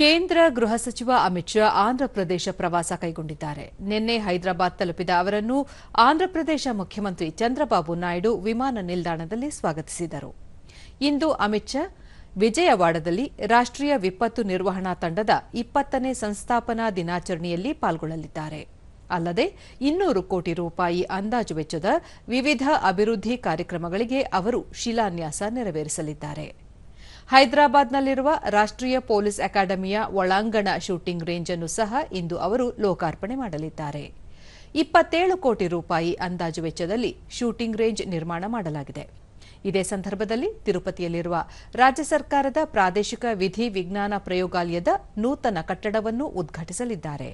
ಕೇಂದ್ರ ಗೃಹ ಸಚಿವ ಅಮಿತ್ ಶಾ ಆಂಧ್ರಪ್ರದೇಶ ಪ್ರವಾಸ ಕೈಗೊಂಡಿದ್ದಾರೆ. ನಿನ್ನೆ ಹೈದರಾಬಾದ್ ತಲುಪಿದ ಅವರನ್ನು ಆಂಧ್ರಪ್ರದೇಶ ಮುಖ್ಯಮಂತ್ರಿ ಚಂದ್ರಬಾಬು ನಾಯ್ಡು ವಿಮಾನ ನಿಲ್ದಾಣದಲ್ಲಿ ಸ್ವಾಗತಿಸಿದರು. ಇಂದು ಅಮಿತ್ ಶಾ ವಿಜಯವಾಡದಲ್ಲಿ ರಾಷ್ಟ್ರೀಯ ವಿಪತ್ತು ನಿರ್ವಹಣಾ ತಂಡದ ಇಪ್ಪತ್ತನೇ ಸಂಸ್ಥಾಪನಾ ದಿನಾಚರಣೆಯಲ್ಲಿ ಪಾಲ್ಗೊಳ್ಳಲಿದ್ದಾರೆ. ಅಲ್ಲದೆ ಇನ್ನೂರು ಕೋಟಿ ರೂಪಾಯಿ ಅಂದಾಜು ವೆಚ್ಚದ ವಿವಿಧ ಅಭಿವೃದ್ಧಿ ಕಾರ್ಯಕ್ರಮಗಳಿಗೆ ಅವರು ಶಿಲಾನ್ಯಾಸ ನೆರವೇರಿಸಲಿದ್ದಾರೆ. ಹೈದರಾಬಾದ್ನಲ್ಲಿರುವ ರಾಷ್ಟ್ರೀಯ ಪೊಲೀಸ್ ಅಕಾಡೆಮಿಯ ಒಳಾಂಗಣ ಶೂಟಿಂಗ್ ರೇಂಜ್ ಅನ್ನು ಸಹ ಇಂದು ಅವರು ಲೋಕಾರ್ಪಣೆ ಮಾಡಲಿದ್ದಾರೆ. ಇಪ್ಪತ್ತೇಳು ಕೋಟಿ ರೂಪಾಯಿ ಅಂದಾಜು ವೆಚ್ಚದಲ್ಲಿ ಶೂಟಿಂಗ್ ರೇಂಜ್ ನಿರ್ಮಾಣ ಮಾಡಲಾಗಿದೆ. ಇದೇ ಸಂದರ್ಭದಲ್ಲಿ ತಿರುಪತಿಯಲ್ಲಿರುವ ರಾಜ್ಯ ಸರ್ಕಾರದ ಪ್ರಾದೇಶಿಕ ವಿಧಿ ವಿಜ್ಞಾನ ಪ್ರಯೋಗಾಲಯದ ನೂತನ ಕಟ್ಟಡವನ್ನು ಉದ್ಘಾಟಿಸಲಿದ್ದಾರೆ.